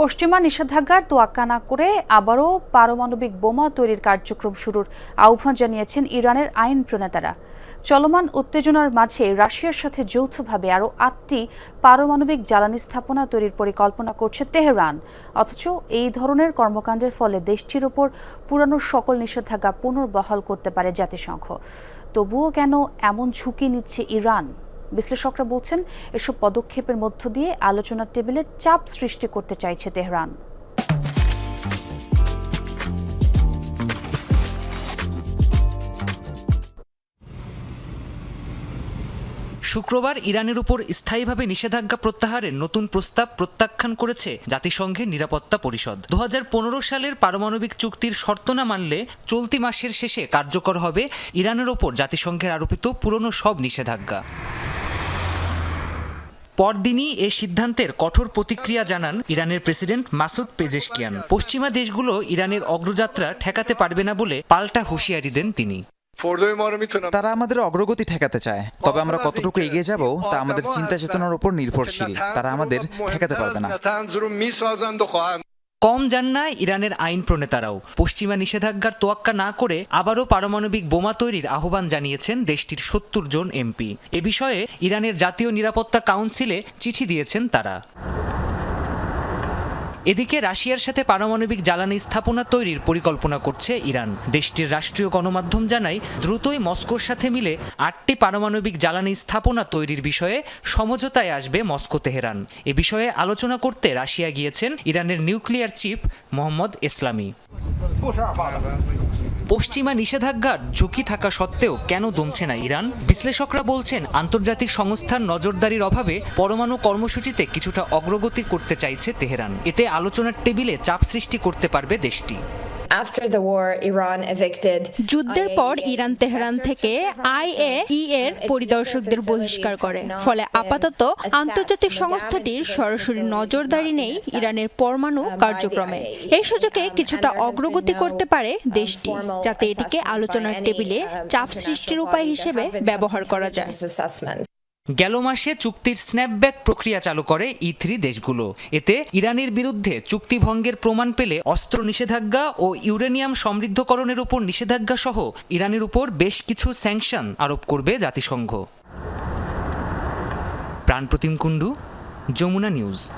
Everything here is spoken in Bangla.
পশ্চিমা নিষেধাজ্ঞার তোয়াক্কা না করে আবারও পারমাণবিক বোমা তৈরির কার্যক্রম শুরুর আহ্বান জানিয়েছেন ইরানের আইন প্রণেতারা। চলমান উত্তেজনার মাঝে রাশিয়ার সাথে যৌথভাবে আরও আটটি পারমাণবিক জ্বালানি স্থাপনা তৈরির পরিকল্পনা করছে তেহরান। অথচ এই ধরনের কর্মকাণ্ডের ফলে দেশটির ওপর পুরানো সকল নিষেধাজ্ঞা পুনর্বহাল করতে পারে জাতিসংঘ। তবুও কেন এমন ঝুঁকি নিচ্ছে ইরান? বিশ্লেষকরা বলছেন, এসব পদক্ষেপের মধ্য দিয়ে আলোচনার টেবিলে চাপ সৃষ্টি করতে চাইছে তেহরান। শুক্রবার ইরানের উপর স্থায়ীভাবে নিষেধাজ্ঞা প্রত্যাহারের নতুন প্রস্তাব প্রত্যাখ্যান করেছে জাতিসংঘের নিরাপত্তা পরিষদ। দু হাজার পনেরো সালের পারমাণবিক চুক্তির শর্ত না মানলে চলতি মাসের শেষে কার্যকর হবে ইরানের ওপর জাতিসংঘের আরোপিত পুরনো সব নিষেধাজ্ঞা। পরদিনই এ সিদ্ধান্তের কঠোর প্রতিক্রিয়া জানান ইরানের প্রেসিডেন্ট মাসুদ পেজেশকিয়ান। পশ্চিমা দেশগুলো ইরানের অগ্রযাত্রা ঠেকাতে পারবে না বলে পাল্টা হুঁশিয়ারি দেন তিনি। তারা আমাদের অগ্রগতি ঠেকাতে চায়। তবে আমরা কতটুকু এগিয়ে যাব তা আমাদের চিন্তা চেতনার উপর নির্ভরশীল। তারা আমাদের ঠেকাতে পারবে না। কম যান না ইরানের আইন প্রণেতারাও। পশ্চিমা নিষেধাজ্ঞার তোয়াক্কা না করে আবারও পারমাণবিক বোমা তৈরির আহ্বান জানিয়েছেন দেশটির সত্তর জন এমপি। এ বিষয়ে ইরানের জাতীয় নিরাপত্তা কাউন্সিলে চিঠি দিয়েছেন তারা। এদিকে রাশিয়ার সাথে পারমাণবিক জ্বালানি স্থাপনা তৈরির পরিকল্পনা করছে ইরান। দেশটির রাষ্ট্রীয় গণমাধ্যম জানায়, দ্রুতই মস্কোর সাথে মিলে আটটি পারমাণবিক জ্বালানি স্থাপনা তৈরির বিষয়ে সমঝোতায় আসবে মস্কো তেহরান। এ বিষয়ে আলোচনা করতে রাশিয়া গিয়েছেন ইরানের নিউক্লিয়ার চিফ মোহাম্মদ ইসলামী পশ্চিমা নিষেধাজ্ঞার ঝুঁকি থাকা সত্ত্বেও কেন দমছে না ইরান? বিশ্লেষকরা বলছেন, আন্তর্জাতিক সংস্থার নজরদারির অভাবে পরমাণু কর্মসূচিতে কিছুটা অগ্রগতি করতে চাইছে তেহরান। এতে আলোচনার টেবিলে চাপ সৃষ্টি করতে পারবে দেশটি। যুদ্ধের পর ইরান তেহরান থেকে আইএই এর পরিদর্শকদের বহিষ্কার করে। ফলে আপাতত আন্তর্জাতিক সংস্থাটির সরাসরি নজরদারি নেই ইরানের পরমাণু কার্যক্রমে। এই সুযোগে কিছুটা অগ্রগতি করতে পারে দেশটি যাতে এটিকে আলোচনার টেবিলে চাপ সৃষ্টির উপায় হিসেবে ব্যবহার করা যায়. গেল মাসে চুক্তির স্ন্যাপব্যাক প্রক্রিয়া চালু করে ই থ্রি দেশগুলো। এতে ইরানের বিরুদ্ধে চুক্তি ভঙ্গের প্রমাণ পেলে অস্ত্র নিষেধাজ্ঞা ও ইউরেনিয়াম সমৃদ্ধকরণের উপর নিষেধাজ্ঞা সহ ইরানের উপর বেশ কিছু স্যাংশন আরোপ করবে জাতিসংঘ। প্রাণ প্রতিম কুণ্ডু, যমুনা নিউজ।